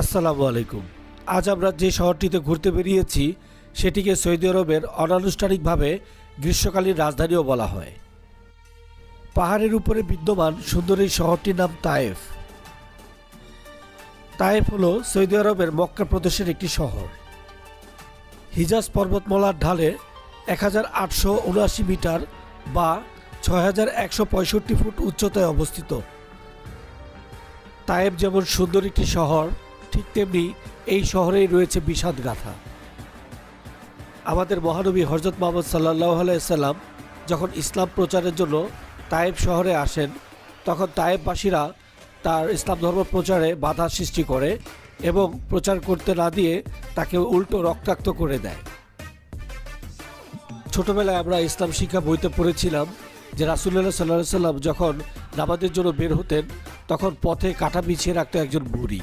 আসসালামু আলাইকুম। আজ আমরা যে শহরটিতে ঘুরতে বেরিয়েছি, সেটিকে সৌদি আরবের অনানুষ্ঠানিকভাবে গ্রীষ্মকালীন রাজধানীও বলা হয়। পাহাড়ের উপরে বিদ্যমান সুন্দর এই শহরটির নাম তায়েফ। তায়েফ হল সৌদি আরবের মক্কা প্রদেশের একটি শহর। হিজাজ পর্বতমালার ঢালে এক হাজার আটশো উনআশি মিটার বা ছয় হাজার একশো পঁয়ষট্টি ফুট উচ্চতায় অবস্থিত। তায়েব যেমন সুন্দর একটি শহর ঠিক তেমনি এই শহরেই রয়েছে বিষাদ গাথা। আমাদের মহানবী হজরত মোহাম্মদ সাল্লাহ আলাইসাল্লাম যখন ইসলাম প্রচারের জন্য তায়েব শহরে আসেন, তখন তায়েববাসীরা তার ইসলাম ধর্ম প্রচারে বাধা সৃষ্টি করে এবং প্রচার করতে না দিয়ে তাকে উল্টো রক্তাক্ত করে দেয়। ছোটবেলায় আমরা ইসলাম শিক্ষা বইতে পড়েছিলাম যে রাসুল্লাহ সাল্লাহ সাল্লাম যখন নামাজের জন্য বের হতেন, তখন পথে কাটা বিছিয়ে রাখতো একজন বুড়ি।